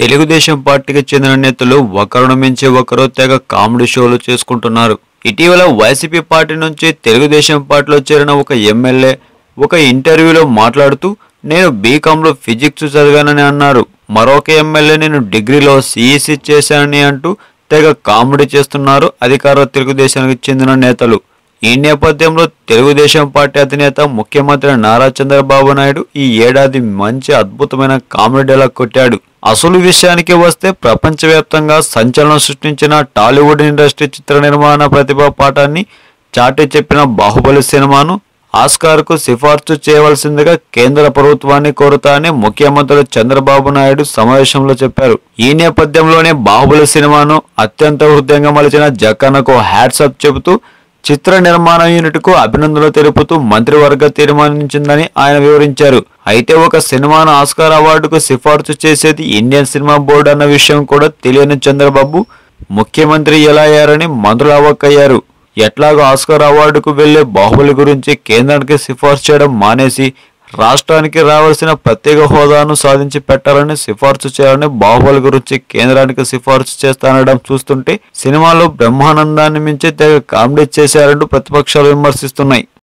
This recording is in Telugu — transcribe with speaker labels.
Speaker 1: తెలుగుదేశం పార్టీకి చెందిన నేతలు ఒకరిని మించి ఒకరు తెగ కామెడీ షోలు చేసుకుంటున్నారు. ఇటీవల వైసీపీ పార్టీ నుంచి తెలుగుదేశం పార్టీలో చేరిన ఒక ఎమ్మెల్యే ఒక ఇంటర్వ్యూలో మాట్లాడుతూ నేను బీకాంలో ఫిజిక్స్ చదివానని అన్నారు. మరొక ఎమ్మెల్యే నేను డిగ్రీలో సిఈసి చేశానని అంటూ తెగ కామెడీ చేస్తున్నారు అధికార తెలుగుదేశానికి చెందిన నేతలు. ఈ నేపథ్యంలో తెలుగుదేశం పార్టీ అధినేత ముఖ్యమంత్రి నారా చంద్రబాబు నాయుడు ఈ ఏడాది మంచి అద్భుతమైన కామెడీ కొట్టాడు. అసలు విషయానికి వస్తే ప్రపంచవ్యాప్తంగా సంచలనం సృష్టించిన టాలీవుడ్ ఇండస్ట్రీ చిత్ర నిర్మాణ ప్రతిభా పాఠాన్ని చాటి చెప్పిన బాహుబలి సినిమాను ఆస్కార్కు సిఫార్సు చేయవలసిందిగా కేంద్ర ప్రభుత్వాన్ని కోరుతా అని ముఖ్యమంత్రి చంద్రబాబు నాయుడు సమావేశంలో చెప్పారు. ఈ నేపథ్యంలోనే బాహుబలి సినిమాను అత్యంత హృదయంగా మలిచిన జక్కన్నకు హ్యాట్సప్ చెబుతూ చిత్ర నిర్మాణ యూనిట్కు అభినందనలు తెలుపుతూ మంత్రివర్గ తీర్మానించిందని ఆయన వివరించారు. అయితే ఒక సినిమాను ఆస్కార్ అవార్డుకు సిఫార్సు చేసేది ఇండియన్ సినిమా బోర్డు అన్న విషయం కూడా తెలియని చంద్రబాబు ముఖ్యమంత్రి ఎలా అయ్యారని మంత్రులు అవ్వకయ్యారు ఎట్లాగో ఆస్కార్ అవార్డుకు వెళ్ళే బాహుబలి గురించి కేంద్రానికి సిఫార్సు చేయడం మానేసి రాష్ట్రానికి రావాల్సిన ప్రత్యేక హోదాను సాధించి పెట్టాలని సిఫార్సు చేయాలని బాహుబలి గురించి కేంద్రానికి సిఫార్సు చేస్తానడం చూస్తుంటే సినిమాలో బ్రహ్మానందాన్ని మించి తెగ కామెడీ చేశారంటూ ప్రతిపక్షాలు విమర్శిస్తున్నాయి.